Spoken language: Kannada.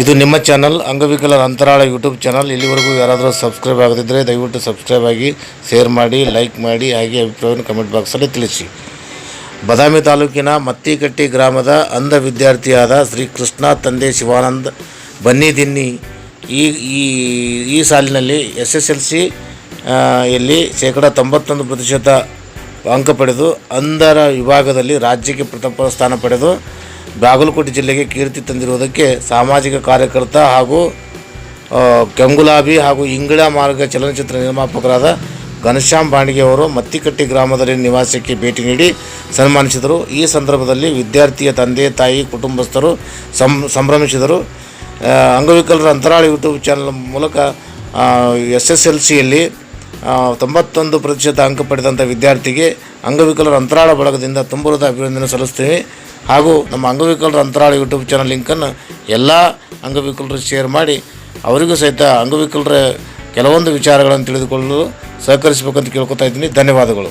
ಇದು ನಿಮ್ಮ ಚಾನಲ್ ಅಂಗವಿಕಲರ ಅಂತರಾಳ ಯೂಟ್ಯೂಬ್ ಚಾನಲ್ ಇಲ್ಲಿವರೆಗೂ ಯಾರಾದರೂ ಸಬ್ಸ್ಕ್ರೈಬ್ ಆಗದಿದ್ದರೆ ದಯವಿಟ್ಟು ಸಬ್ಸ್ಕ್ರೈಬ್ ಆಗಿ ಶೇರ್ ಮಾಡಿ ಲೈಕ್ ಮಾಡಿ, ಹಾಗೆ ಅಭಿಪ್ರಾಯವನ್ನು ಕಮೆಂಟ್ ಬಾಕ್ಸಲ್ಲಿ ತಿಳಿಸಿ. ಬದಾಮಿ ತಾಲೂಕಿನ ಮತ್ತಿಕಟ್ಟಿ ಗ್ರಾಮದ ಅಂಧ ವಿದ್ಯಾರ್ಥಿಯಾದ ಶ್ರೀ ಕೃಷ್ಣ ತಂದೆ ಶಿವಾನಂದ್ ಬನ್ನಿದಿನ್ನಿ ಈ ಈ ಈ ಸಾಲಿನಲ್ಲಿ ಎಸ್ ಎಸ್ ಎಲ್ ಸಿ ಯಲ್ಲಿ ಶೇಕಡ ತೊಂಬತ್ತೊಂದು ಪ್ರತಿಶತ ಅಂಕ ಪಡೆದು, ಅಂಧರ ವಿಭಾಗದಲ್ಲಿ ರಾಜ್ಯಕ್ಕೆ ಪ್ರಥಮ ಸ್ಥಾನ ಪಡೆದು ಬಾಗಲಕೋಟೆ ಜಿಲ್ಲೆಗೆ ಕೀರ್ತಿ ತಂದಿರುವುದಕ್ಕೆ ಸಾಮಾಜಿಕ ಕಾರ್ಯಕರ್ತ ಹಾಗೂ ಕೆಂಗುಲಾಬಿ ಹಾಗೂ ಇಂಗಳ ಮಾರ್ಗ ಚಲನಚಿತ್ರ ನಿರ್ಮಾಪಕರಾದ ಘನಶ್ಯಾಮ್ ಬಾಣಿಗೆ ಅವರು ಮತ್ತಿಕಟ್ಟಿ ಗ್ರಾಮದಲ್ಲಿ ನಿವಾಸಕ್ಕೆ ಭೇಟಿ ನೀಡಿ ಸನ್ಮಾನಿಸಿದರು. ಈ ಸಂದರ್ಭದಲ್ಲಿ ವಿದ್ಯಾರ್ಥಿಯ ತಂದೆ, ತಾಯಿ, ಕುಟುಂಬಸ್ಥರು ಸಂಭ್ರಮಿಸಿದರು. ಅಂಗವಿಕಲರ ಅಂತರಾಳ ಯೂಟ್ಯೂಬ್ ಚಾನಲ್ ಮೂಲಕ ಎಸ್ ಎಸ್ ಎಲ್ ಸಿಯಲ್ಲಿ ತೊಂಬತ್ತೊಂದು ಪ್ರತಿಶತ ಅಂಕ ಪಡೆದಂಥ ವಿದ್ಯಾರ್ಥಿಗೆ ಅಂಗವಿಕಲರ ಅಂತರಾಳ ಬಳಗದಿಂದ ತುಂಬುರದ ಅಭಿನಂದನೆ ಸಲ್ಲಿಸ್ತೀವಿ. ಹಾಗೂ ನಮ್ಮ ಅಂಗವಿಕಲರ ಅಂತರಾಳ ಯೂಟ್ಯೂಬ್ ಚಾನಲ್ ಲಿಂಕನ್ನು ಎಲ್ಲ ಅಂಗವಿಕಲರು ಶೇರ್ ಮಾಡಿ, ಅವರಿಗೂ ಸಹಿತ ಅಂಗವಿಕಲರ ಕೆಲವೊಂದು ವಿಚಾರಗಳನ್ನು ತಿಳಿದುಕೊಳ್ಳಲು ಸಹಕರಿಸಬೇಕಂತ ಕೇಳ್ಕೊತಾ ಇದ್ದೀನಿ. ಧನ್ಯವಾದಗಳು.